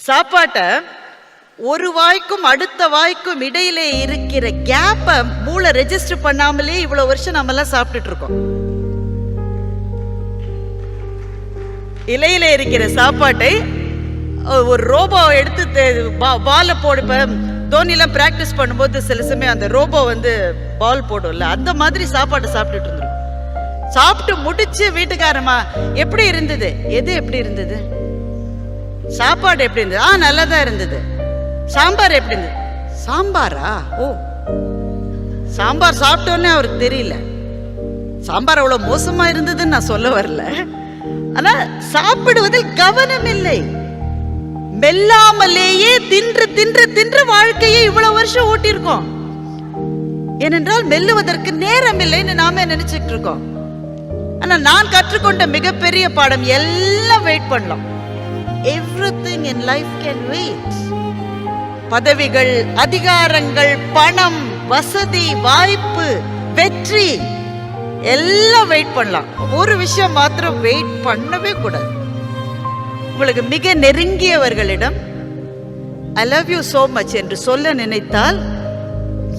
சாப்பாட்டை ஒரு வாய்க்கும் அடுத்த வாய்க்கும் இடையிலே இருக்கிற கேப்பை மூளை ரெஜிஸ்டர் பண்ணாமலே இவ்வளவு வருஷம் நம்ம எல்லாம் சாப்பிட்டுட்டு இருக்கோம். இலையில இருக்கிற சாப்பாட்டை ஒரு ரோபோ எடுத்து பாலை போடு இப்ப தோனிலாம் பிராக்டிஸ் பண்ணும்போது சில சமயம் அந்த ரோபோ வந்து பால் போடும்ல அந்த மாதிரி சாப்பாட்டை சாப்பிட்டுட்டு இருந்திருக்கும். சாப்பிட்டு முடிச்சு வீட்டுக்காரமா எப்படி இருந்தது? எது எப்படி இருந்தது? சாப்பாடு எப்படி இருந்தது? ஆ நல்லா தான் இருந்தது. சாம்பார் எப்படி இருந்தது? சாம்பாரா? ஓ. சாம்பார் சாப்பிட்டோன்னே அவருக்கு தெரியல. சாம்பார் அவ்வளவு மோசமா இருந்ததுன்னு நான் சொல்ல வரல. ஆனா சாப்பிடுவதில் கவனம் இல்லை. மெல்லாமலேயே தின்று தின்று தின்று வாழ்க்கையை இவ்வளவு வருஷம் ஓட்டியிருக்கோம். ஏனென்றால் மெல்லுவதற்கு நேரம் இல்லைன்னு நாம நினைச்சிட்டு இருக்கோம். ஆனா நான் கற்றுக்கொண்ட மிகப்பெரிய பாடம் எல்லாம் வெயிட் பண்ணலாம். Everything in life can wait பதவிகள் அதிகாரங்கள் பணம் வசதி வாய்ப்பு வெற்றி எல்லாம் வெயிட் பண்ணலாம். ஒரு விஷயம் மாத்திரம் வெயிட் பண்ணவே கூடாது. உங்களுக்கு மிக நெருங்கியவர்களிடம் I love you so much என்று சொல்ல நினைத்தால்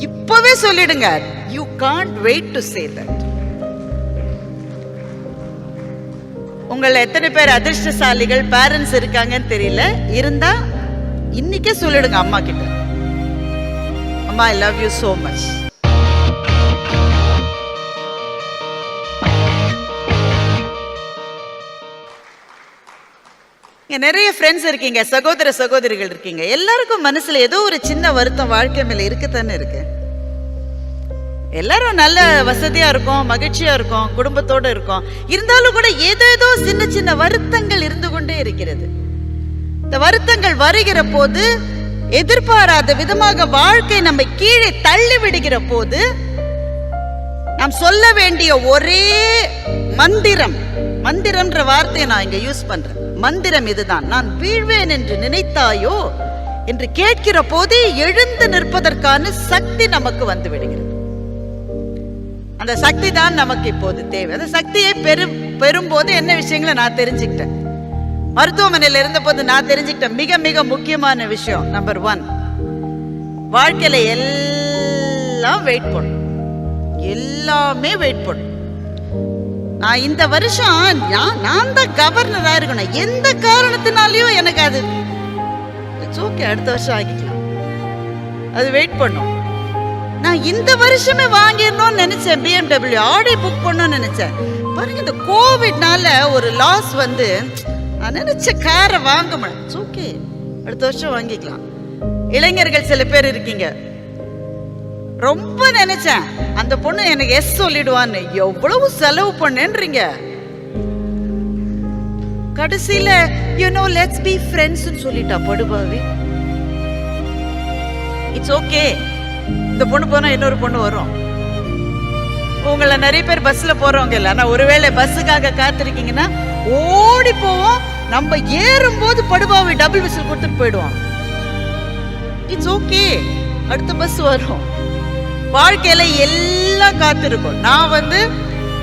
இப்பவே சொல்லிடுங்க. You can't wait to say that உங்களை எத்தனை பேர் அதிர்ஷ்டசாலிகள் பேரண்ட்ஸ் இருக்காங்கன்னு தெரியல. இருந்தா இன்னைக்கே சொல்லிடுங்க அம்மா கிட்ட. அம்மா I love you so much இங்க நிறைய ஃப்ரெண்ட்ஸ் இருக்கீங்க சகோதர சகோதரிகள் இருக்கீங்க. எல்லாருக்கும் மனசுல ஏதோ ஒரு சின்ன வருத்தம் வாழ்க்கை மேல இருக்குதானே இருக்கு. எல்லாரும் நல்ல வசதியா இருக்கும் மகிழ்ச்சியா இருக்கும் குடும்பத்தோட இருக்கும். இருந்தாலும் கூட ஏதேதோ சின்ன சின்ன வருத்தங்கள் இருந்து கொண்டே இருக்கிறது. இந்த வருத்தங்கள் வருகிற போது எதிர்பாராத விதமாக வாழ்க்கை நம்மை கீழே தள்ளி விடுகிற போது நாம் சொல்ல வேண்டிய ஒரே மந்திரம் மந்திரம்ன்ற வார்த்தையை நான் இங்க யூஸ் பண்றேன். மந்திரம் இதுதான். நான் வீழ்வேன் என்று நினைத்தாயோ என்று கேட்கிற போதே எழுந்து நிற்பதற்கான சக்தி நமக்கு வந்து விடுகிறது. அந்த சக்தி தான் நமக்கு இப்போது தேவை. அந்த சக்தியை பெரும் பெறும்போது என்ன விஷயங்களை நான் தெரிஞ்சுக்கிட்டேன்? மருத்துவமனையில் இருந்தபோது நான் தெரிஞ்சுக்கிட்டேன் மிக மிக முக்கியமான விஷயம் நம்பர் ஒன் வாழ்க்கையில எல்லாம் வெயிட் பண்ணும் எல்லாமே வெயிட் பண்ணும் நான் இந்த வருஷம் நான் நான் தான் கவர்னராக இருக்கணும். எந்த காரணத்தினாலையும் எனக்கு அது இட்ஸ் ஓகே அடுத்த வருஷம் ஆகிக்கலாம். அது வெயிட் பண்ணும் நான் இந்த வருஷமே வாங்கிடணும்னு நினைச்சேன். பிஎம்டபிள்யூ ஆடி புக் பண்ணணும்னு நினைச்சேன். பாருங்க இந்த கோவிட்னால ஒரு லாஸ் வந்து நான் நினைச்ச காரை வாங்க முடியும் ஓகே அடுத்த வருஷம் வாங்கிக்கலாம். இளைஞர்கள் சில பேர் இருக்கீங்க. ரொம்ப நினைச்சேன். அந்த பொண்ணு எனக்கு எஸ் சொல்லிடுவான்னு. எவ்வளவு செலவு பண்ணேன்றீங்க. கடைசியில யூ நோ லெட்ஸ் பி ஃப்ரெண்ட்ஸ்னு சொல்லிட்டா படுபாவி. இட்ஸ் ஓகே இந்த பொண்ணு போனா இன்னொரு பொண்ணு வரும். உங்களை நிறைய பேர் பஸ்ல போறவங்க இல்ல. ஆனா ஒருவேளை பஸ்ஸுக்காக காத்திருக்கீங்கன்னா ஓடி போவோம். நம்ம ஏறும்போது படுபாவை டபுள் விசில் கொடுத்துட்டு போயிடுவோம். இட்ஸ் ஓகே அடுத்த பஸ் வரும். வாழ்க்கையில எல்லாம் காத்திருக்கும். நான் வந்து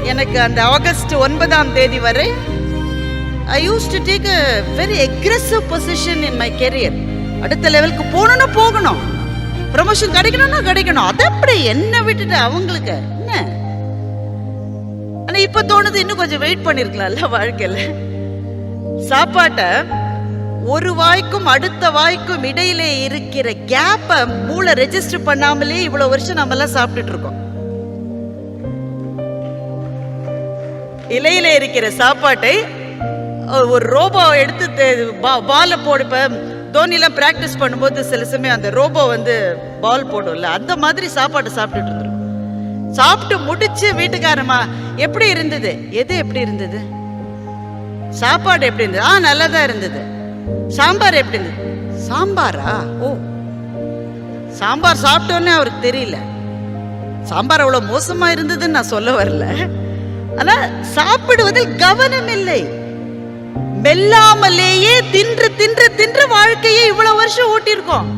எனக்கு அந்த ஆகஸ்ட் ஒன்பதாம் தேதி வரை I used to take a very aggressive position in my career அடுத்த லெவலுக்கு போகணும்னா போகணும். ப்ரமோஷன் கிடைக்கணும்னா கிடைக்கணும். அதை அப்படி என்ன விட்டுட்டு அவங்களுக்கு? என்ன? ஆனா இப்ப தோணுது இன்னும் கொஞ்சம் வெயிட் பண்ணிருக்கலாம்ல வாழ்க்கையில. சாப்பாட்டை ஒரு வாய்க்கும் அடுத்த வாய்க்கும் இடையிலே இருக்கிற கேப்பை மூளை ரெஜிஸ்டர் பண்ணாமலே இவ்வளவு வருஷம் நம்ம எல்லாம் சாப்பிட்டுட்டு இருக்கோம். இலையில இருக்கிற சாப்பாட்டை ஒரு ரோபோ எடுத்து பால போடுப்ப தோனிலாம் ப்ராக்டிஸ் பண்ணும்போது சில சமயம் அந்த ரோபோ வந்து பால் போடும்ல அந்த மாதிரி சாப்பாடு சாப்பிட்டுட்டு இருந்திருக்கும். சாப்பிட்டு முடிச்சு வீட்டுக்காரமா எப்படி இருந்தது? எது எப்படி இருந்தது? சாப்பாடு எப்படி இருந்தது? ஆ நல்லா தான் இருந்தது. சாம்பார் எப்படி இருந்தது? சாம்பாரா? ஓ. சாம்பார் சாப்பிட்டோன்னே அவருக்கு தெரியல. சாம்பார் அவ்வளோ மோசமாக இருந்ததுன்னு நான் சொல்ல வரல. ஆனால் சாப்பிடுவதில் கவனம் இல்லை மெல்லாமலேயே தின்று தின்று தின்று வாழ்க்கையை இவ்வளவு வருஷம் ஓட்டியிருக்கோம்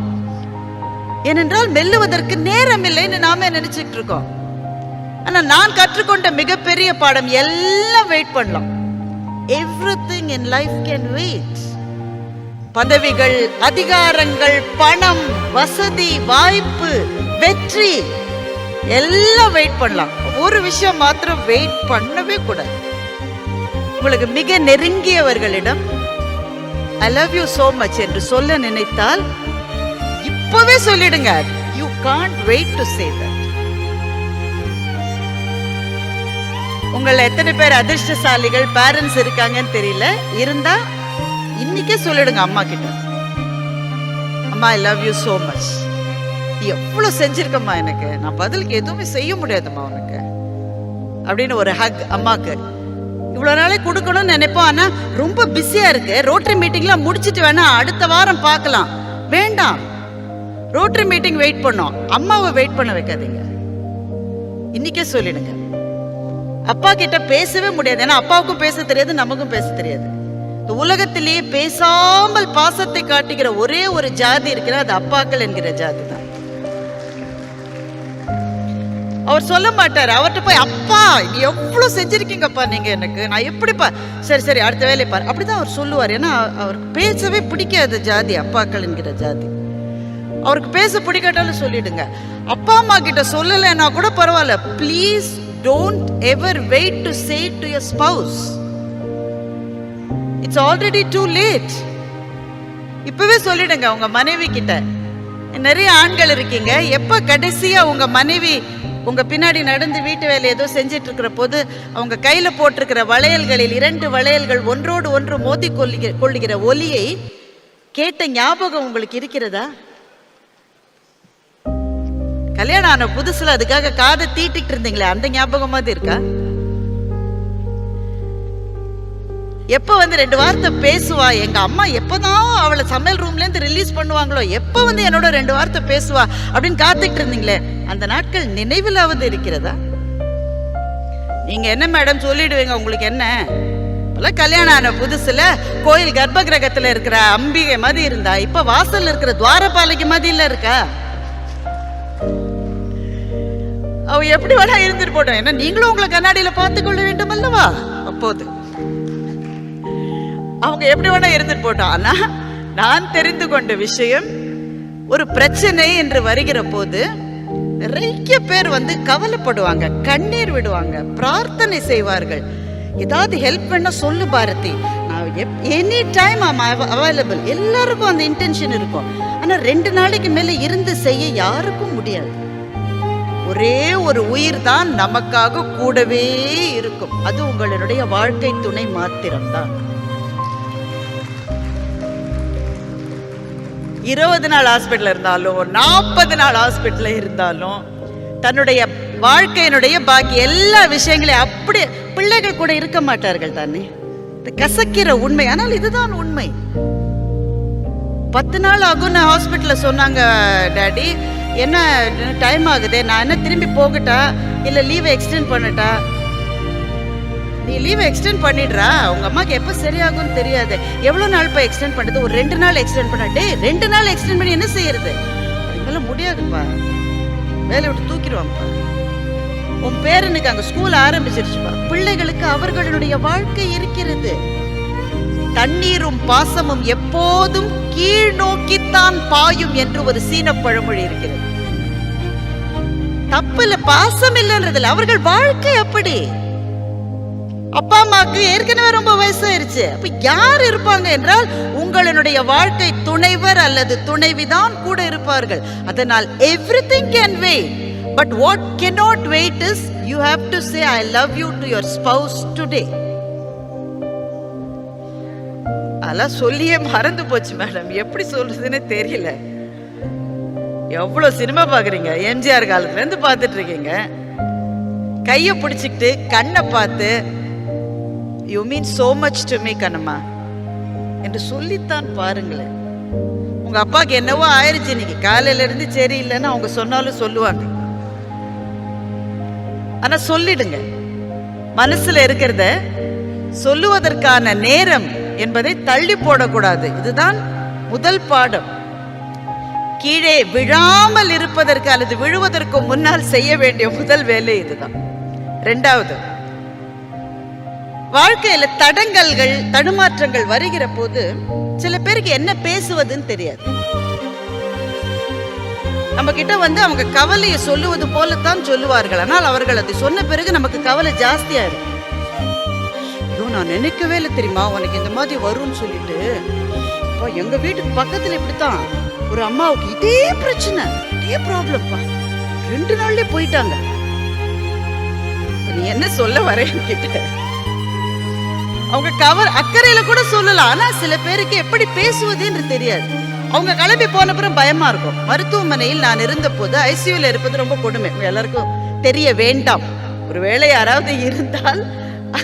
ஏனென்றால் மெல்லுவதற்கு நேரம் இல்லைன்னு நாம நினைச்சிட்டு இருக்கோம் ஆனா நான் கற்றுக்கொண்ட மிகப்பெரிய பாடம் எல்லாம் வெயிட் பண்ணலாம். Everything in life can wait பதவிகள் அதிகாரங்கள் பணம் வசதி வாய்ப்பு வெற்றி எல்லாம் வெயிட் பண்ணலாம். ஒரு விஷயம் மாத்திரம் வெயிட் பண்ணவே கூடாது. உங்களுக்கு மிக நெருங்கியவர்களிடம் I love you so much என்று சொல்ல நினைத்தால் இப்பவே சொல்லிடுங்க. You can't wait to say that உங்கள எத்தனை பேர் அதிர்ஷ்டசாலிகள் பேரண்ட்ஸ் இருக்காங்கன்னு தெரியல. இருந்தா இன்னைக்கே சொல்லிடுங்க அம்மா கிட்ட. அம்மா I love you so much நீ எவ்வளவு செஞ்சிருக்கம்மா எனக்கு? நான் பதிலுக்கு எதுவுமே செய்ய முடியாதும்மா உனக்கு. அப்படின்னு ஒரு ஹக் அம்மாக்கு. இவ்வளோ நாளே கொடுக்கணும்னு நினைப்போம். ஆனால் ரொம்ப பிஸியாக இருக்கு. ரோட்டரி மீட்டிங்லாம் முடிச்சிட்டு வேணா அடுத்த வாரம் பார்க்கலாம். வேண்டாம். ரோட்டரி மீட்டிங் வெயிட் பண்ணோம். அம்மாவை வெயிட் பண்ண வைக்காதீங்க. இன்னைக்கே சொல்லிடுங்க. அப்பா கிட்ட பேசவே முடியாது. ஏன்னா அப்பாவுக்கும் பேச தெரியாது நமக்கும் பேச தெரியாது. இந்த உலகத்திலேயே பேசாமல் பாசத்தை காட்டுகிற ஒரே ஒரு ஜாதி இருக்கிற அது அப்பாக்கள் என்கிற ஜாதி தான். அவர் சொல்ல மாட்டார். அவர்கிட்ட போய் அப்பா நீ எவ்வளோ செஞ்சுருக்கீங்கப்பா நீங்கள் எனக்கு. நான் எப்படிப்பா சரி சரி அடுத்த வேலையை அப்படி அப்படிதான் அவர் சொல்லுவார். ஏன்னா அவருக்கு பேசவே பிடிக்காத ஜாதி அப்பாக்கள் என்கிற ஜாதி. அவருக்கு பேச பிடிக்காட்டாலும் சொல்லிடுங்க. அப்பா அம்மா கிட்ட சொல்லலைன்னா கூட பரவாயில்ல. Please don't ever wait to say to your spouse it's already too late இப்பவே சொல்லிடுங்க உங்க மனைவி கிட்ட. நிறைய ஆண்கள் இருக்கீங்க. எப்ப கடைசியா உங்க மனைவி உங்கள் பின்னாடி நடந்து வீட்டு வேலை ஏதோ செஞ்சிட்டு இருக்கிற போது அவங்க கையில் போட்டிருக்கிற வளையல்களில் இரண்டு வளையல்கள் ஒன்றோடு ஒன்று மோதி கொள்ளுகிற கொள்ளுகிற ஒலியை கேட்ட ஞாபகம் உங்களுக்கு இருக்கிறதா? கல்யாணம் ஆன புதுசுல அதுக்காக காதை தீட்டிக்கிட்டு இருந்தீங்களே அந்த ஞாபகம் மாதிரி இருக்கா? எப்போ வந்து ரெண்டு வார்த்தை பேசுவா? எங்கள் அம்மா எப்பதான் அவளை சமையல் ரூம்லேருந்து ரிலீஸ் பண்ணுவாங்களோ எப்போ வந்து என்னோட ரெண்டு வார்த்தை பேசுவா? அப்படின்னு காத்துக்கிட்டு இருந்தீங்களே அந்த நாட்கள் நினைவிலாவது இருக்கிறதா? நீங்கள் என்ன மேடம் சொல்லிடுவீங்க? உங்களுக்கு என்ன? கல்யாணம் ஆன புதுசில் கோயில் கர்ப்ப கிரகத்தில் இருக்கிற அம்பிகை மாதிரி இருந்தா இப்போ வாசல் இருக்கிற துவாரபாலைக்கு மாதிரி இல்லை இருக்கா? அவ எப்படி வேணா இருந்துட்டு போட்டோம் ஏன்னா நீங்களும் உங்களை கண்ணாடியில் பார்த்து கொள்ள வேண்டும் அல்லவா அப்போது அவங்க எப்படி வேணா இருந்துட்டு போட்டோம் ஆனா நான் தெரிந்து கொண்ட விஷயம் ஒரு பிரச்சனை என்று வருகிற போது நிறைய பேர் வந்து கவலைப்படுவாங்க கண்ணீர் விடுவாங்க பிரார்த்தனை செய்வார்கள். ஏதாவது ஹெல்ப் பண்ண சொல்லு பாரதி. நான் எனி டைம் ஆம் அவைலபிள் எல்லாருக்கும் அந்த இன்டென்ஷன் இருக்கும். ஆனா ரெண்டு நாளைக்கு மேல இருந்து செய்ய யாருக்கும் முடியாது. ஒரே ஒரு உயிர் தான் நமக்காக கூடவே இருக்கும். அது உங்களுடைய வாழ்க்கை துணை மாத்திரம்தான். இருபது நாள் ஹாஸ்பிட்டல் இருந்தாலும் நாற்பது நாள் ஹாஸ்பிட்டலில் இருந்தாலும் தன்னுடைய வாழ்க்கையினுடைய பாக்கி எல்லா விஷயங்களையும் அப்படி பிள்ளைகள் கூட இருக்க மாட்டார்கள் தானே? இது கசக்கிற உண்மை. ஆனால் இதுதான் உண்மை. பத்து நாள் ஆகும்னு ஹாஸ்பிட்டலில் சொன்னாங்க டேடி. என்ன டைம் ஆகுது? நான் என்ன திரும்பி போகட்டா? இல்லை லீவை எக்ஸ்டெண்ட் பண்ணட்டா? நீ லீவை எக்ஸ்டெண்ட் பண்ணிடுறா. உங்க அம்மாக்கு எப்போ சரியாகும்னு தெரியாது. எவ்வளோ நாள் இப்போ எக்ஸ்டெண்ட் பண்ணுறது ஒரு ரெண்டு நாள் எக்ஸ்டெண்ட் பண்ண ரெண்டு நாள் எக்ஸ்டெண்ட் பண்ணி என்ன செய்யறது? அதுக்கு முடியாதுப்பா. வேலையை விட்டு தூக்கிடுவாங்கப்பா. உன் பேரனுக்கு அங்கே ஸ்கூல் ஆரம்பிச்சிருச்சுப்பா. பிள்ளைகளுக்கு அவர்களுடைய வாழ்க்கை இருக்கிறது. தண்ணீரும் பாசமும் எப்போதும் கீழ் நோக்கித்தான் பாயும் என்று ஒரு சீன பழமொழி இருக்கிறது. தப்பு இல்ல பாசம் இல்லைன்றதுல அவர்கள் வாழ்க்கை அப்படி. அப்பா அம்மாக்கு ஏற்கனவே ரொம்ப வயசாயிருச்சு. அப்ப யார் இருப்பாங்க என்றால் உங்களுடைய வாழ்க்கை துணைவர் அல்லது துணைவிதான் கூட இருப்பார்கள். அதனால் everything can wait but what cannot wait is you have to say I love you to your spouse today அதெல்லாம் சொல்லியே மறந்து போச்சு மேடம். எப்படி சொல்றதுன்னு தெரியல. எவ்வளவு சினிமா பாக்குறீங்க? எம்ஜிஆர் காலத்துல இருந்து பார்த்துட்டு இருக்கீங்க. கையை பிடிச்சிக்கிட்டு கண்ணை பார்த்து you mean so much to me Kannamma. என்று சொல்லித்தான் பாருங்களேன். உங்கள் அப்பாவுக்கு என்னவோ ஆயிடுச்சு இன்னைக்கு காலையிலேருந்து சரியில்லைன்னு சரி இல்லைன்னு அவங்க சொன்னாலும் சொல்லுவாங்க. ஆனால் சொல்லிடுங்க. மனசில் இருக்கிறத சொல்லுவதற்கான நேரம் என்பதை தள்ளி போடக்கூடாது. இதுதான் முதல் பாடம். கீழே விழாமல் இருப்பதற்கு அல்லது விழுவதற்கு முன்னால் செய்ய வேண்டிய முதல் வேலை இதுதான். ரெண்டாவது வாழ்க்கையில தடங்கல்கள் தடுமாற்றங்கள் வருகிற போது சில பேருக்கு என்ன பேசுவதுன்னு தெரியாது. நம்ம கிட்ட வந்து அவங்க கவலையை சொல்லுவது போலத்தான் சொல்லுவார்கள். ஆனால் அவர்கள் அதை சொன்ன பிறகு நமக்கு கவலை ஜாஸ்தியாயிரும் ஐயோ நான் நினைக்கவே இல்லை தெரியுமா? உனக்கு இந்த மாதிரி வரும்னு சொல்லிட்டு. இப்போ எங்க வீட்டுக்கு பக்கத்துல இப்படித்தான். ஒரு அம்மாவுக்கு இதே பிரச்சனை இதே ப்ராப்ளம்ப்பா ரெண்டு நாள்லயே போயிட்டாங்க. நீ என்ன சொல்ல வரேன்னு என்கிட்ட அவங்க கவர் அக்கறையில கூட சொல்லலாம். ஆனா சில பேருக்கு எப்படி பேசுவதுன்னு தெரியாது. அவங்க கிளம்பி போன அப்புறம் பயமா இருக்கும். மருத்துவமனையில் நான் இருந்த போது ஐசியூல இருப்பது ரொம்ப கொடுமை. எல்லாருக்கும் தெரிய வேண்டாம். ஒருவேளை யாராவது இருந்தால்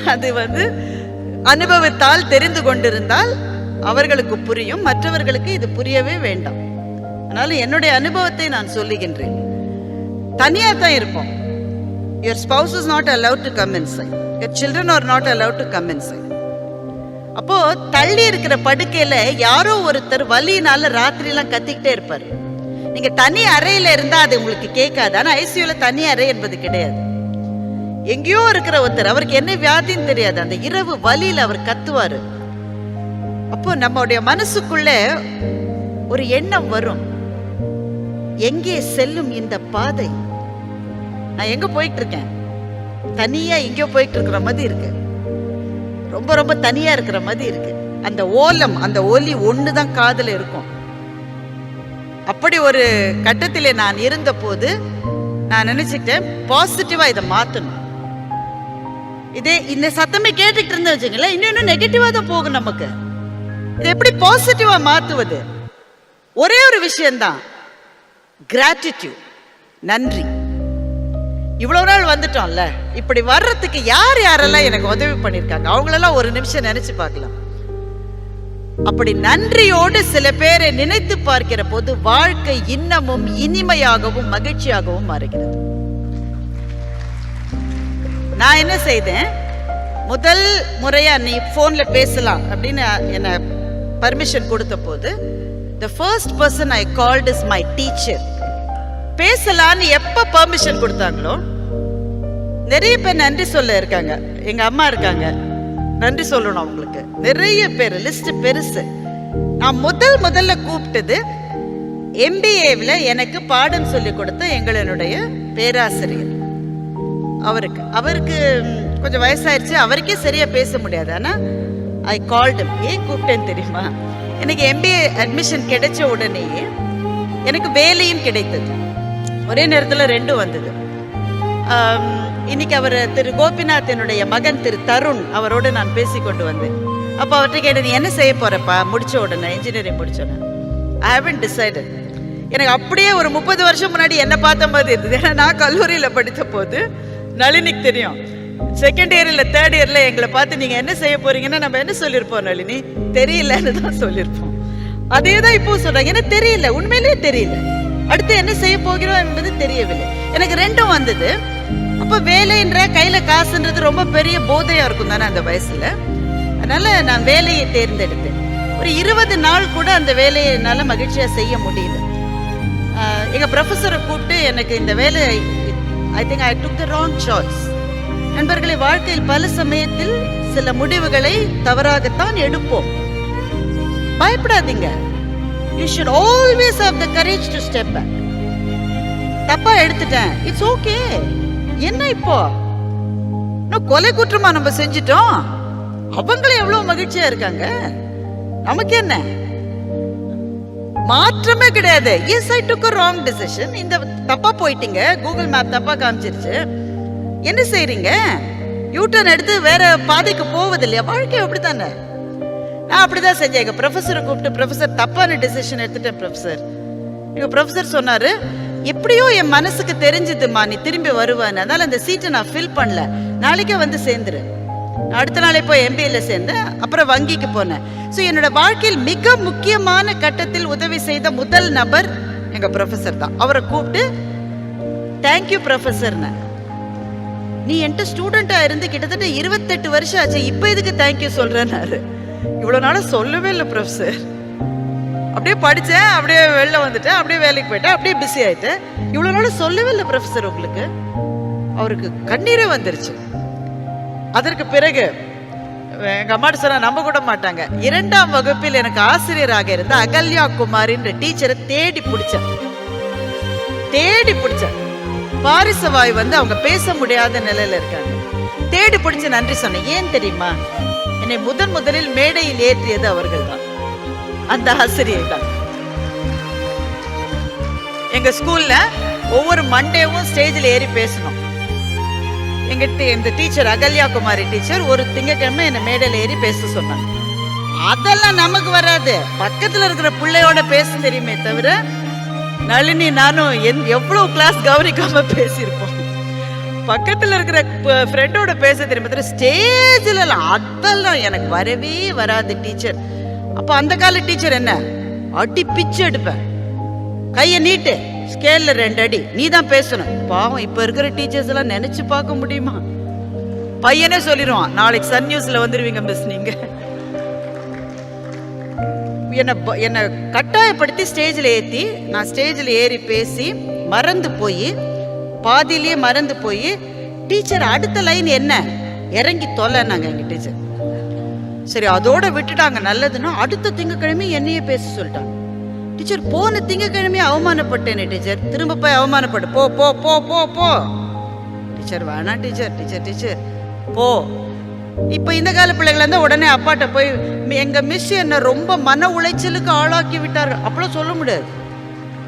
அது வந்து அனுபவத்தால் தெரிந்து கொண்டிருந்தால் அவர்களுக்கு புரியும். மற்றவர்களுக்கு இது புரியவே வேண்டாம். அதனால என்னுடைய அனுபவத்தை நான் சொல்லுகின்றேன். தனியா தான் இருப்போம். Your spouse is not allowed to come inside. Children are not allowed to come come inside. அப்போ தள்ளி இருக்கிற படுக்கையில யாரோ ஒருத்தர் வலியினால ராத்திரிலாம் கத்திக்கிட்டே இருப்பாரு. நீங்க தனி அறையில இருந்தா அது உங்களுக்கு கேட்காது. ஆனா ஐசியூல தனி அறை என்பது கிடையாது. எங்கேயோ இருக்கிற ஒருத்தர் அவருக்கு என்ன வியாதின்னு தெரியாது. அந்த இரவு வலியில அவர் கத்துவாரு. அப்போ நம்மளுடைய மனசுக்குள்ள ஒரு எண்ணம் வரும். எங்கே செல்லும் இந்த பாதை? நான் எங்க போயிட்டு இருக்கேன்? தனியா எங்கேயோ போயிட்டு இருக்கிற மாதிரி இருக்கேன் ரொம்ப ரொம்ப தனியா இருக்கிற மாதிரி இருக்கு. அந்த ஓலம் அந்த ஒலி ஒண்ணுதான் காதில் இருக்கும். அப்படி ஒரு கட்டத்தில் நான் இருந்த போது நான் நினைச்சிட்டேன் பாசிட்டிவா இதை மாத்தணும். இதே இந்த சத்தமே கேட்டுக்கிட்டு இருந்தா வச்சுங்களேன் இன்னும் இன்னும் நெகட்டிவா தான் போகும் நமக்கு. இதை எப்படி பாசிட்டிவா மாத்துவது? ஒரே ஒரு விஷயம்தான். கிராட்டிடியூட் நன்றி. இவ்வளோ நாள் வந்துட்டோம்ல இப்படி வர்றதுக்கு யார் யாரெல்லாம் எனக்கு உதவி பண்ணியிருக்காங்க? அவங்களெல்லாம் ஒரு நிமிஷம் நினைச்சு பார்க்கலாம். அப்படி நன்றியோடு சில பேரை நினைத்து பார்க்கிற போது வாழ்க்கை இன்னமும் இனிமையாகவும் மகிழ்ச்சியாகவும் மாறுகிறது. நான் என்ன செய்தேன்? முதல் முறையா நீ போன்ல பேசலாம் அப்படின்னு என்ன பர்மிஷன் கொடுத்த போது the first person I called is my teacher பேசலான்னு எப்ப பர்மிஷன் கொடுத்தாங்களோ நிறைய பேர் நன்றி சொல்ல இருக்காங்க. எங்க அம்மா இருக்காங்க. நன்றி சொல்லணும் அவங்களுக்கு. நிறைய பேர் லிஸ்ட் பெருசு. நான் முதல் முதல்ல கூப்பிட்டது எம்பிஏவில் எனக்கு பாடம் சொல்லி கொடுத்த எங்களுடைய பேராசிரியர். அவருக்கு. அவருக்கு கொஞ்சம் வயசாயிருச்சு. அவருக்கே சரியா பேச முடியாது. ஆனா ஐ கால்டு ஏன் கூப்பிட்டேன்னு தெரியுமா? எனக்கு எம்பிஏ அட்மிஷன் கிடைச்ச உடனேயே எனக்கு வேலையும் கிடைத்தது. ஒரே நேரத்தில் ரெண்டும் வந்தது. இன்னைக்கு அவர் திரு கோபிநாத்தினுடைய மகன் திரு தருண் அவரோடு நான் பேசி கொண்டு வந்தேன். அப்போ அவர்கிட்ட கேட்டது "நீ என்ன செய்ய போறப்பா? முடிச்ச உடனே இன்ஜினியரிங் முடிச்ச உடனே ஐ ஹவன் டிசைடட் எனக்கு அப்படியே ஒரு முப்பது வருஷம் முன்னாடி என்ன பார்த்த மாதிரி இருந்தது. ஏன்னா நான் கல்லூரியில் படித்த போது நளினிக்கு தெரியும். செகண்ட் இயர் இல்லை தேர்ட் இயரில் எங்களை பார்த்து நீங்கள் என்ன செய்ய போறீங்கன்னா நம்ம என்ன சொல்லியிருப்போம் நளினி? தெரியலன்னு தான் சொல்லியிருப்போம். அதே தான் இப்போ சொல்கிறாங்க ஏன்னா தெரியல. உண்மையிலேயே தெரியல. அடுத்து என்ன செய்ய போகிறோம் என்பது தெரியவில்லை. எனக்கு ரெண்டும் வந்தது. அப்ப வேலைன்ற கையில காசுன்றது ரொம்ப பெரிய போதையா இருக்கும் தானே அந்த வயசுல? அதனால நான் வேலையை தேர்ந்தெடுத்தேன். ஒரு இருபது நாள் கூட அந்த வேலையை என்னால மகிழ்ச்சியா செய்ய முடியல. எங்கள் எங்க ப்ரொஃபஸரை கூப்பிட்டு எனக்கு இந்த வேலை I think I took the wrong choice நண்பர்களை வாழ்க்கையில் பல சமயத்தில் சில முடிவுகளை தவறாகத்தான் எடுப்போம். பயப்படாதீங்க. You should always have the courage to step back தப்பா எடுத்துட்டேன். இட்ஸ் ஓகே என்ன இப்போ? இன்னும் கொலை குற்றமா நம்ம செஞ்சிட்டோம்? அவங்களும் எவ்வளவு மகிழ்ச்சியா இருக்காங்க? நமக்கு என்ன? மாற்றமே கிடையாது. Yes I took wrong decision இந்த தப்பா போயிட்டீங்க. கூகுள் மேப் தப்பா காமிச்சிருச்சு. என்ன செய்றீங்க? யூட்டர்ன் எடுத்து வேற பாதைக்கு போவது இல்லையா? வாழ்க்கை அப்படித்தானே? நான் அப்படிதான் செஞ்சேன். எங்க ப்ரொஃபஸரை கூப்பிட்டு ப்ரொஃபஸர் தப்பான டிசிஷன் எடுத்துட்டேன் ப்ரொஃபஸர் எங்க ப்ரொஃபஸர் சொன்னாரு எப்படியோ என் மனசுக்கு தெரிஞ்சதுமா நீ திரும்பி வருவான்னு. அதனால அந்த சீட்டை நான் ஃபில் பண்ணல. நாளைக்கே வந்து சேர்ந்துரு. அடுத்த நாளே போய் எம்பியில் சேர்ந்தேன் அப்புறம் வங்கிக்கு போனேன். ஸோ என்னோட வாழ்க்கையில் மிக முக்கியமான கட்டத்தில் உதவி செய்த முதல் நபர் எங்க ப்ரொஃபஸர் தான். அவரை கூப்பிட்டு தேங்க்யூ ப்ரொஃபஸர்னு நீ என்கிட்ட ஸ்டூடெண்ட்டாக இருந்து கிட்டத்தட்ட இருபத்தெட்டு வருஷம் ஆச்சு. இப்போ எதுக்கு தேங்க்யூ சொல்கிறேன்னாரு இவ்வளோ நாளாக சொல்லவே இல்லை ப்ரொஃபஸர் அப்படியே படித்தேன் அப்படியே வெளில வந்துட்டேன் அப்படியே வேலைக்கு போயிட்டேன் அப்படியே பிஸி ஆயிட்டேன். இவ்வளோ நாள் சொல்லவே இல்லை ப்ரொஃபஸர் உங்களுக்கு. அவருக்கு கண்ணீரே வந்துருச்சு. அதற்கு பிறகு எங்கள் அம்மாட்ட சொன்னா நம்ப கூட மாட்டாங்க. இரண்டாம் வகுப்பில் எனக்கு ஆசிரியராக இருந்த அகல்யா குமாரின்ற டீச்சரை தேடி பிடிச்சேன். தேடி பிடிச்சேன். பாரிசவாய் வந்து அவங்க பேச முடியாத நிலையில இருக்காங்க. தேடி பிடிச்ச நன்றி சொன்னேன். ஏன் தெரியுமா? என்னை முதன் முதலில் மேடையில் ஏற்றியது அவர்கள் தான் அந்த ஆசிரியர் தான். எங்க ஸ்கூல்ல ஒவ்வொரு மண்டேவும் ஸ்டேஜில் ஏறி பேசணும். எங்க இந்த டீச்சர் அகல்யா குமாரி டீச்சர் ஒரு திங்கக்கிழமை என்ன மேடையில் ஏறி பேச சொன்னாங்க. அதெல்லாம் நமக்கு வராது. பக்கத்துல இருக்கிற பிள்ளையோட பேச தெரியுமே தவிர நளினி நானும் என் எவ்வளவு கிளாஸ் கவனிக்காம பேசியிருப்போம். பக்கத்துல இருக்கிற ஃப்ரெண்டோட பேச தெரியுமா தவிர ஸ்டேஜில் அதெல்லாம் எனக்கு வரவே வராது டீச்சர். அப்ப அந்த கால டீச்சர் என்ன? அடி பிச்சு எடுப்பேன் கையை நீட்டு. ஸ்கேல்ல ரெண்டு அடி. நீ தான் பேசணும். பாவம் இப்ப இருக்கிற டீச்சர்ஸ் எல்லாம் நினைச்சு பார்க்க முடியுமா? பையனே சொல்லிடுவான் நாளைக்கு சன் நியூஸ்ல வந்துருவீங்க மிஸ் நீங்க. என்னை ப- என்னை கட்டாயப்படுத்தி ஸ்டேஜில் ஏற்றி நான் ஸ்டேஜில் ஏறி பேசி மறந்து போய் பாதியிலேயே மறந்து போய் டீச்சர் அடுத்த லைன் என்ன? இறங்கி தொலைனாங்க எங்கள் டீச்சர். சரி அதோட விட்டுட்டாங்க நல்லதுன்னா அடுத்த திங்கக்கிழமை என்னையே பேச சொல்லிட்டாங்க. டீச்சர் போன திங்கக்கிழமையே அவமானப்பட்டேனே டீச்சர் திரும்ப போய் அவமானப்பட்டு போ போ போ போ போ. டீச்சர் வேணாம் டீச்சர் டீச்சர் டீச்சர் போ. இப்போ இந்த கால பிள்ளைகள் இருந்தால் உடனே அப்பாட்ட போய் "மி- எங்க மிஸ் என்ன ரொம்ப மன உளைச்சலுக்கு ஆளாக்கி விட்டார்கள். அப்பெல்லாம் சொல்ல முடியாது.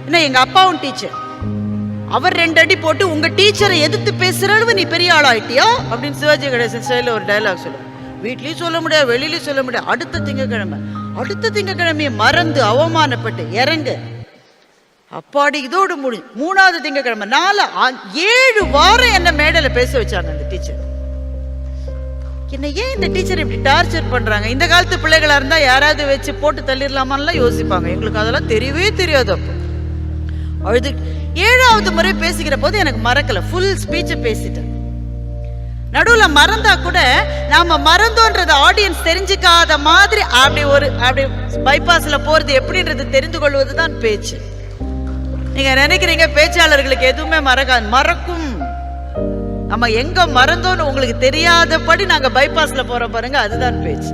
ஏன்னா எங்க அப்பாவும் டீச்சர் அவர் ரெண்டு அடி போட்டு உங்க டீச்சரை எதிர்த்து பேசுற அளவு நீ பெரிய ஆளாயிட்டியா? அப்படின்னு சிவாஜி கணேசன் ஸ்டைல ஒரு டயலாக் சொல்லுவாங்க வீட்லயும் சொல்ல முடியாது வெளியிலயும் சொல்ல முடியாது. அடுத்த திங்கக்கிழமை அடுத்த திங்கக்கிழமையை மறந்து அவமானப்பட்டு இறங்கு. அப்பாடி இதோடு முடி மூணாவது திங்கக்கிழமை நாலு ஏழு வாரம் என்ன மேடையில பேச வச்சாங்க அந்த டீச்சர். என்ன ஏன் இந்த டீச்சர் இப்படி டார்ச்சர் பண்றாங்க? இந்த காலத்து பிள்ளைகளா இருந்தா யாராவது வச்சு போட்டு தள்ளிடலாமான்லாம் யோசிப்பாங்க. எங்களுக்கு அதெல்லாம் தெரியவே தெரியாது அப்போ. அழுது ஏழாவது முறை பேசிக்கிற போது எனக்கு மறக்கல. ஃபுல் ஸ்பீச்சை பேசிட்டேன். நடுவில் மறந்தா கூட நாம மறந்தோன்றது ஆடியன்ஸ் தெரிஞ்சுக்காத மாதிரி அப்படி ஒரு அப்படி பைபாஸ்ல போறது எப்படின்றது தெரிந்து கொள்வது தான் பேச்சு. நீங்க நினைக்கிறீங்க பேச்சாளர்களுக்கு எதுவுமே மறக்காது மறக்கும். நம்ம எங்க மறந்தோன்னு உங்களுக்கு தெரியாதபடி நாங்க பைபாஸ்ல போகிற பாருங்க அதுதான் பேச்சு.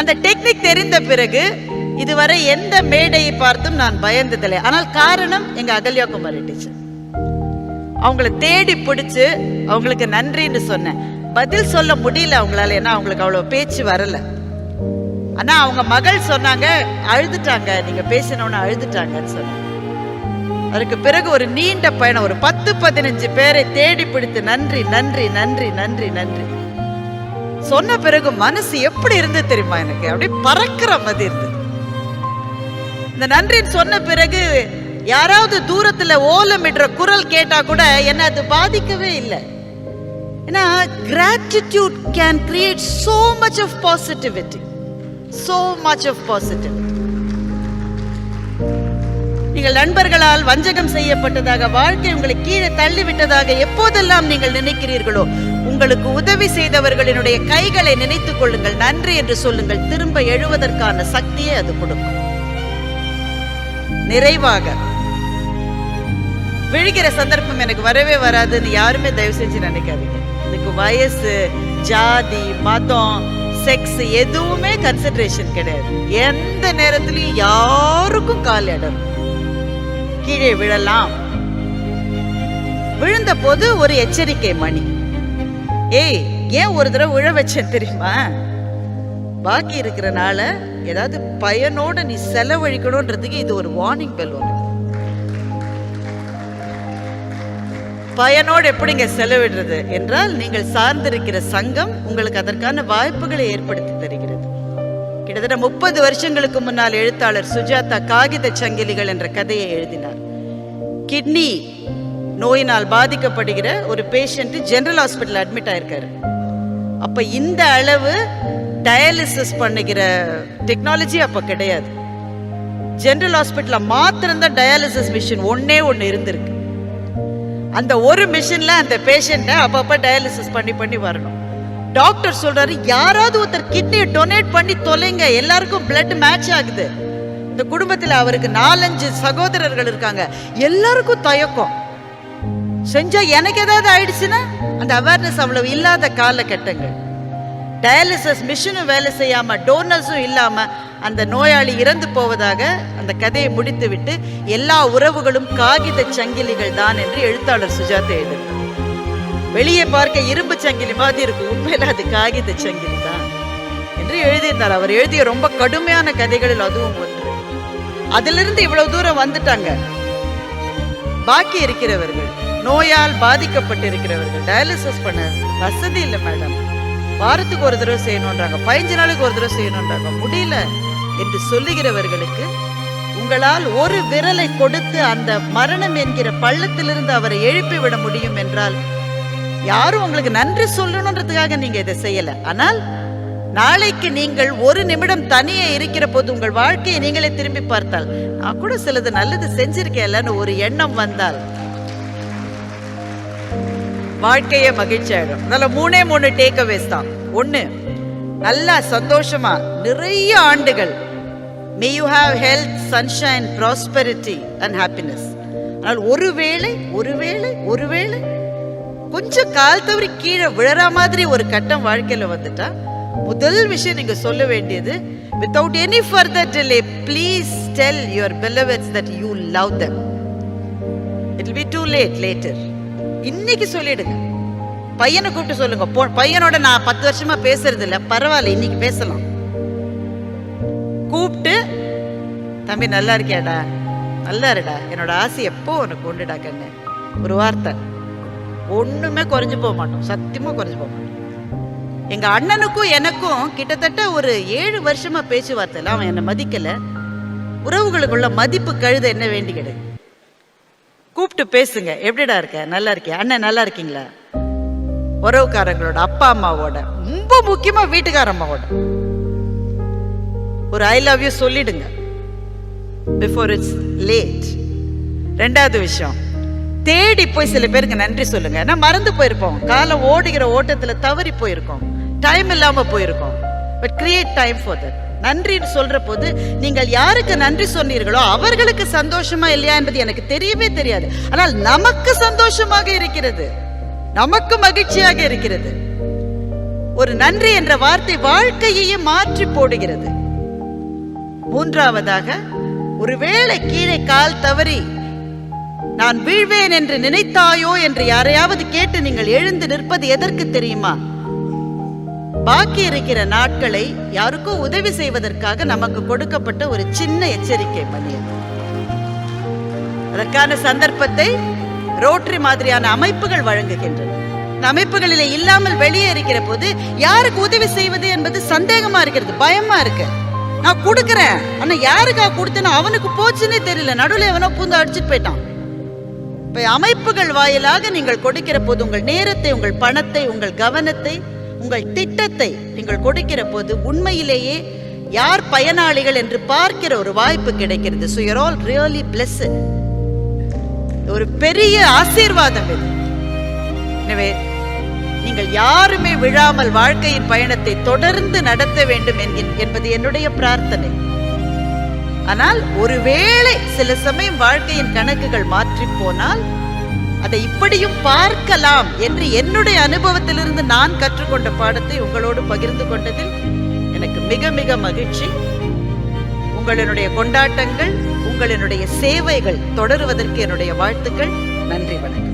அந்த டெக்னிக் தெரிந்த பிறகு இதுவரை எந்த மேடையை பார்த்தும் நான் பயந்ததில்லை. ஆனால் காரணம் எங்க அகல்யா குமாரி டீச்சர் அவங்கள தேடி பிடிச்சு அவங்களுக்கு நன்றின்னு சொன்னேன். பதில் சொல்ல முடியல அவங்களால ஏன்னா அவங்களுக்கு அவ்வளோ பேச்சு வரல. ஆனா அவங்க மகள் சொன்னாங்க அழுதுட்டாங்க. நீங்க பேசினோன்னு அழுதுட்டாங்கன்னு சொன்னாங்க அதுக்கு பிறகு ஒரு நீண்ட பயணம் ஒரு பத்து பதினஞ்சு பேரை தேடி பிடித்து நன்றி நன்றி நன்றி நன்றி நன்றி. சொன்ன பிறகு மனசு எப்படி இருந்தது தெரியுமா எனக்கு? அப்படியே பறக்கிற மாதிரி இருந்தது. இந்த நன்றின்னு சொன்ன பிறகு யாராவது தூரத்துல ஓலமிடுற குரல் கேட்டா கூட என்ன அது பாதிக்கவே இல்லை. ஏன்னா gratitude can create so much of positivity so much of positivity நீங்கள் நண்பர்களால் வஞ்சகம் செய்யப்பட்டதாக வாழ்க்கை உங்களை கீழே தள்ளிவிட்டதாக எப்போதெல்லாம் நீங்கள் நினைக்கிறீர்களோ உங்களுக்கு உதவி செய்தவர்களினுடைய கைகளை நினைத்துக் கொள்ளுங்கள். நன்றி என்று சொல்லுங்கள். திரும்ப எழுவதற்கான சக்தியை அது கொடுக்கும். நிறைவாக விழுகிற சந்தர்ப்பம் எனக்கு வரவே வராதுன்னு யாருமே தயவு செஞ்சு நினைக்காதீங்க. இதுக்கு வயசு ஜாதி மதம் செக்ஸ் எதுவுமே கன்சன்ட்ரேஷன் கிடையாது. எந்த நேரத்திலையும் யாருக்கும் கால் இடம் கீழே விழலாம். விழுந்த போது ஒரு எச்சரிக்கை மணி. ஏய் ஏன் ஒரு தடவை விழ வச்சேன் தெரியுமா? பாக்கி இருக்கிறனால ஏதாவது பயனோட நீ செலவழிக்கணும்ன்றதுக்கு இது ஒரு வார்னிங் பெல் ஒன்று பயனோடு எப்படிங்க செலவிடுறது என்றால் நீங்கள் சார்ந்திருக்கிற சங்கம் உங்களுக்கு அதற்கான வாய்ப்புகளை ஏற்படுத்தி தருகிறது. கிட்டத்தட்ட முப்பது வருஷங்களுக்கு முன்னால் எழுத்தாளர் சுஜாதா காகித சங்கிலிகள் என்ற கதையை எழுதினார். கிட்னி நோயினால் பாதிக்கப்படுகிற ஒரு பேஷண்ட் ஜெனரல் ஹாஸ்பிட்டல் அட்மிட் ஆயிருக்காரு. அப்ப இந்த அளவு டயாலிசிஸ் பண்ணுகிற டெக்னாலஜி அப்ப கிடையாது. ஜெனரல் ஹாஸ்பிட்டலில் மாத்திரம்தான் டயாலிசிஸ் மிஷின் ஒன்னே ஒன்று இருந்திருக்கு. அந்த ஒரு மிஷினில் அந்த பேஷண்ட்டை அப்பப்போ டயாலிசிஸ் பண்ணி பண்ணி வரணும். டாக்டர் சொல்கிறாரு யாராவது ஒருத்தர் கிட்னியை டொனேட் பண்ணி தொலைங்க. எல்லாருக்கும் பிளட் மேட்ச் ஆகுது. இந்த குடும்பத்தில் அவருக்கு நாலஞ்சு சகோதரர்கள் இருக்காங்க. எல்லாருக்கும் தயக்கம். செஞ்சா எனக்கு ஏதாவது ஆயிடுச்சுன்னா அந்த அவேர்னஸ் அவ்வளவு இல்லாத காலகட்டங்கள் டயாலிசிஸ் மிஷினும் வேலை செய்யாம டோனர்ஸும் இல்லாம அந்த நோயாளி இறந்து போவதாக அந்த கதையை முடித்துவிட்டு எல்லா உறவுகளும் காகித சங்கிலிகள் தான் என்று எழுத்தாளர் சுஜாதா எழுதினார் வெளியே பார்க்க இரும்பு சங்கிலி மாதிரி இருக்கும். உண்மையில அது காகித சங்கிலி தான் என்று எழுதியிருந்தார். அவர் எழுதிய ரொம்ப கடுமையான கதைகளில் அதுவும் ஒன்று. அதிலிருந்து இவ்வளவு தூரம் வந்துட்டாங்க. பாக்கி இருக்கிறவர்கள் நோயால் பாதிக்கப்பட்டிருக்கிறவர்கள் டயாலிசிஸ் பண்ண வசதி இல்லை மேடம் வாரத்துக்கு ஒரு தடவை செய்யணுன்றாங்க பதினஞ்சு நாளுக்கு ஒரு தடவை செய்யணுன்றாங்க முடியல. என்று சொல்லுகிறவர்களுக்கு உங்களால் ஒரு விரலை கொடுத்து அந்த மரணம் என்கிற பள்ளத்திலிருந்து அவரை எழுப்பி விட முடியும் என்றால் யாரும் உங்களுக்கு நன்றி சொல்லணுன்றதுக்காக நீங்க இதை செய்யல. ஆனால் நாளைக்கு நீங்கள் ஒரு நிமிடம் தனியே இருக்கிற போது உங்கள் வாழ்க்கையை நீங்களே திரும்பி பார்த்தால் நான் கூட சிலது நல்லது செஞ்சிருக்கேன்லன்னு ஒரு எண்ணம் வந்தால் வாழ்க்கையே மகிழ்ச்சி ஆயிடும் அதனால மூணே மூணு டேக் அவேஸ் தான். ஒன்று நல்லா சந்தோஷமா நிறைய ஆண்டுகள். May you have health sunshine prosperity and happiness ஆனால் ஒருவேளை ஒருவேளை ஒருவேளை கொஞ்சம் கால் தவறி கீழே விழற மாதிரி ஒரு கட்டம் வாழ்க்கையில வந்துட்டா முதல் விஷயம் நீங்க சொல்ல வேண்டியது without any further delay please tell your beloveds that you love them it be too late later இன்னைக்கு சொல்லிடுங்க. பையனை கூப்பிட்டு சொல்லுங்க. போ பையனோட நான் பத்து வருஷமா பேசுறது இல்ல பரவாயில்ல இன்னைக்கு பேசலாம். கூப்பிட்டு தம்பி நல்லா இருக்கியாடா? நல்லா இருடா. என்னோட ஆசை எப்போ உனக்கு உண்டுடா கண்ணு? ஒரு வார்த்தை. ஒண்ணுமே குறைஞ்சு போக மாட்டோம். சத்தியமா குறைஞ்சு போக மாட்டோம். எங்க அண்ணனுக்கும் எனக்கும் கிட்டத்தட்ட ஒரு ஏழு வருஷமா பேச்சுவார்த்தையில அவன் என்னை மதிக்கல. உறவுகளுக்குள்ள மதிப்பு கழுத என்ன வேண்டிக்கிடு. கூப்பிட்டு பேசுங்க. எப்படிடா இருக்க? நல்லா இருக்கியா? அண்ணன் நல்லா இருக்கீங்களா? உறவுக்காரங்களோட அப்பா அம்மாவோட ரொம்ப முக்கியமா வீட்டுக்கார அம்மாவோட. ஒரு ஐ லவ் யூ சொல்லிடுங்க. பிஃபோர் இட்ஸ் லேட் ரெண்டாவது விஷயம் தேடி போய் சில பேருக்கு நன்றி சொல்லுங்க. ஏன்னா மறந்து போயிருப்போம். காலம் ஓடுகிற ஓட்டத்தில் தவறி போயிருக்கோம். டைம் இல்லாம போயிருக்கோம். But create time for that நன்றின்னு சொல்ற போது நீங்கள் யாருக்கு நன்றி சொன்னீர்களோ அவர்களுக்கு சந்தோஷமா இல்லையா என்பது எனக்கு தெரியவே தெரியாது. ஆனால் நமக்கு சந்தோஷமாக இருக்கிறது. நமக்கு மகிழ்ச்சியாக இருக்கிறது. ஒரு நன்றி என்ற வார்த்தை வாழ்க்கையையே மாற்றி போடுகிறது. மூன்றாவதாக ஒருவேளை கீழே கால் தவறி நான் வீழ்வேன் என்று நினைத்தாயோ? என்று யாரையாவது கேட்டு நீங்கள் எழுந்து நிற்பது எதற்கு தெரியுமா? பாக்கி இருக்கிற நாட்களை யாருக்கோ உதவி செய்வதற்காக நமக்கு கொடுக்கப்பட்ட ஒரு சின்ன எச்சரிக்கை மணி அதற்கான சந்தர்ப்பத்தை ரோட்டரி மாதிரியான அமைப்புகள் வழங்குகின்றன. அமைப்புகளிலே இல்லாமல் வெளியே இருக்கிற போது யாருக்கு உதவி செய்வது என்பது சந்தேகமா இருக்கிறது பயமா இருக்கு. நான் கொடுக்கறேன். ஆனா யாருக்கா கொடுத்தேன்னா அவனுக்கு போச்சுன்னே தெரியல. நடுவில் எவனோ பூந்து அடிச்சுட்டு போயிட்டான். இப்ப அமைப்புகள் வாயிலாக நீங்கள் கொடுக்கிற போது உங்கள் நேரத்தை உங்கள் பணத்தை உங்கள் கவனத்தை உங்கள் திட்டத்தை நீங்கள் கொடுக்கிற போது உண்மையிலேயே யார் பயனாளிகள் என்று பார்க்கிற ஒரு வாய்ப்பு கிடைக்கிறது. So you're all really blessed ஒரு பெரிய ஆசீர்வாதம் இது. எனவே நீங்கள் யாருமே விழாமல் வாழ்க்கையின் பயணத்தை தொடர்ந்து நடத்த வேண்டும் என்கின்- என்பது என்னுடைய பிரார்த்தனை. ஆனால் ஒருவேளை சில சமயம் வாழ்க்கையின் கணக்குகள் மாற்றி போனால் அதை இப்படியும் பார்க்கலாம் என்று என்னுடைய அனுபவத்திலிருந்து நான் கற்றுக்கொண்ட பாடத்தை உங்களோடு பகிர்ந்து கொண்டதில் எனக்கு மிக மிக மகிழ்ச்சி. உங்களுடைய கொண்டாட்டங்கள் உங்களினுடைய சேவைகள் தொடருவதற்கு என்னுடைய வாழ்த்துக்கள். நன்றி வணக்கம்.